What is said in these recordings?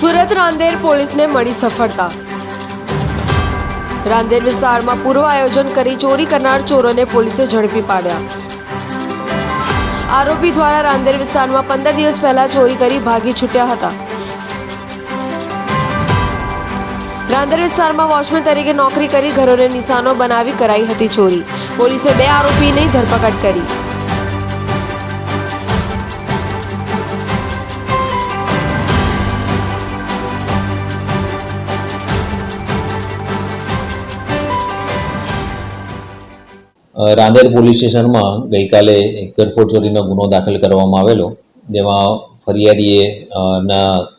સુરત રાંદેર પોલીસને મળી સફળતા. રાંદેર વિસ્તારમાં પૂર્વ આયોજન કરી ચોરી કરનાર ચોરોને પોલીસે ઝડપી પાડ્યા. આરોપી દ્વારા રાંદેર વિસ્તારમાં પંદર દિવસ પહેલા ચોરી કરી ભાગી છૂટ્યા હતા. રાંદેર વિસ્તારમાં વોચમેન તરીકે નોકરી કરી ઘરોને નિશાનો બનાવી કરાઈ હતી ચોરી. પોલીસે બે આરોપીની ધરપકડ કરી. રાંદેર પોલીસ સ્ટેશનમાં ગઈકાલે એક ગરફોડ ચોરીનો ગુનો દાખલ કરવામાં આવેલો, જેમાં ફરિયાદીએ ના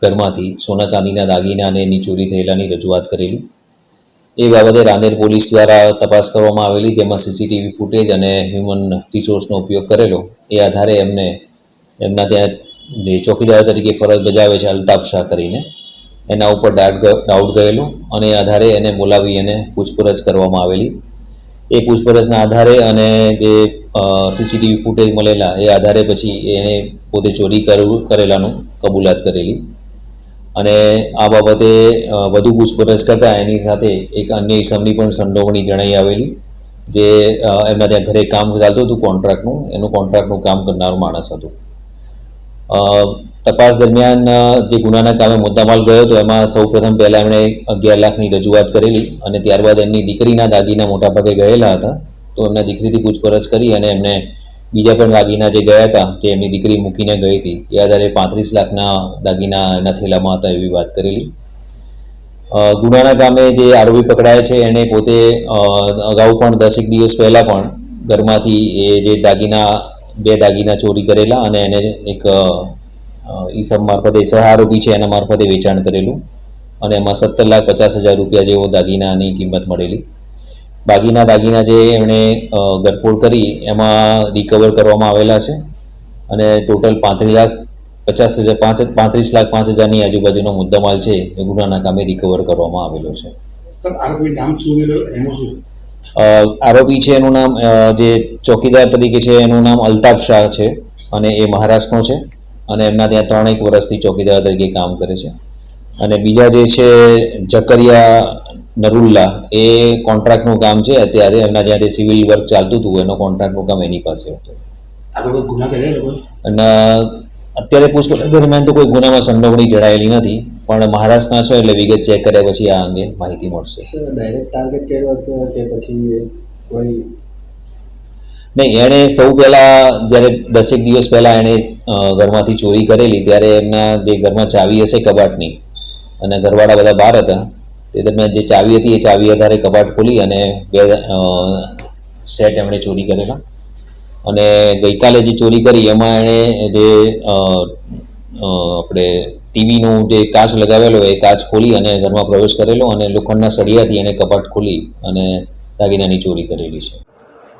ઘરમાંથી સોના ચાંદીના દાગીના અને એની ચોરી થયેલાની રજૂઆત કરેલી. એ બાબતે રાંદેર પોલીસ દ્વારા તપાસ કરવામાં આવેલી, જેમાં સીસીટીવી ફૂટેજ અને હ્યુમન રિસોર્સનો ઉપયોગ કરેલો. એ આધારે એમને, એમના ત્યાં જે ચોકીદાર તરીકે ફરજ બજાવે છે અલ્તાફ શાહ કરીને, એના ઉપર ડાઉટ ડાઉટ ગયેલો. અને એ આધારે એને બોલાવી અને પૂછપરછ કરવામાં આવેલી. એ પૂછપરછના આધારે અને જે સીસીટીવી ફૂટેજ મળેલા એ આધારે પછી એણે પોતે ચોરી કરેલાનું કબૂલાત કરેલી. અને આ બાબતે વધુ પૂછપરછ કરતાં એની સાથે એક અન્ય ઇસમની પણ સંડોવણી જણાઈ આવેલી, જે એમના ત્યાં ઘરે કામ ચાલતું હતું કોન્ટ્રાક્ટનું, એનું કોન્ટ્રાક્ટનું કામ કરનાર માણસ હતું. તપાસ દરમિયાન જે ગુનાના કામે મુદ્દામાલ ગયો હતો એમાં સૌપ્રથમ પહેલાં એમણે અગિયાર લાખની રજૂઆત કરેલી અને ત્યારબાદ એમની દીકરીના દાગીના મોટાભાગે ગયેલા હતા. તો એમના દીકરીથી પૂછપરછ કરી અને એમને બીજા પણ દાગીના જે ગયા હતા, તે એમની દીકરી મૂકીને ગઈ હતી. એ આધારે પાંત્રીસ લાખના દાગીના એના થેલામાં હતા એવી વાત કરેલી. ગુનાના કામે જે આરોપી પકડાયા છે એણે પોતે અગાઉ પણ દસેક દિવસ પહેલાં પણ ઘરમાંથી એ જે દાગીના, બે દાગીના ચોરી કરેલા અને એને એક અ, મારફતે સહ આરોપી છે એના મારફતે વેચાણ કરેલું. અને એમાં સત્તર લાખ પચાસ હજાર રૂપિયા જેવો દાગીનાની કિંમત મળેલી. બાકીના દાગીના જે એમણે ગરફોડ કરી એમાં રિકવર કરવામાં આવેલા છે. અને ટોટલ પાંત્રીસ લાખ પચાસ હજાર પાંચ પાંત્રીસ લાખ પાંચ હજારની આજુબાજુનો મુદ્દામાલ છે એ ગુનાના કામે રિકવર કરવામાં આવેલો છે. આરોપી છે એનું નામ જે ચોકીદાર તરીકે છે એનું નામ અલ્તાફ શાહ છે અને એ મહારાષ્ટ્રનો છે. અને એમના ત્યાં ત્રણેક વર્ષથી ચોકીદાર તરીકે કામ કરે છે. અને બીજા જે છે જકરિયા નરુલ્લા એ કોન્ટ્રાક્ટનું કામ છે. અત્યારે એમના જ્યારે સિવિલ વર્ક ચાલતું હતું એનો કોન્ટ્રાક્ટનું કામ એની પાસે હતું. અને અત્યારે પૂછપરછ દરમિયાન તો કોઈ ગુનામાં સંડોવણી જણાયેલી નથી પણ મહારાષ્ટ્રના છો એટલે વિગત ચેક કર્યા પછી આ અંગે માહિતી મળશે. ડાયરેક્ટ ટાર્ગેટ કર્યો હતો કે પછી કોઈ નહીં, એણે સૌ પહેલાં જ્યારે દસેક દિવસ પહેલાં એણે ઘરમાંથી ચોરી કરેલી, ત્યારે એમના જે ઘરમાં ચાવી હશે કબાટની, અને ઘરવાળા બધા બહાર હતા, તે દરમિયાન જે ચાવી હતી, એ ચાવી આધારે કબાટ ખોલી અને બે સેટ એમણે ચોરી કરેલા. અને ગઈકાલે જે ચોરી કરી, એમાં એણે જે આપણે ટીવીનું જે કાચ લગાવેલો, એ કાચ ખોલી અને ઘરમાં પ્રવેશ કરેલો અને લોખંડના સળિયાથી એણે કબાટ ખોલી અને દાગીનાની ચોરી કરેલી છે.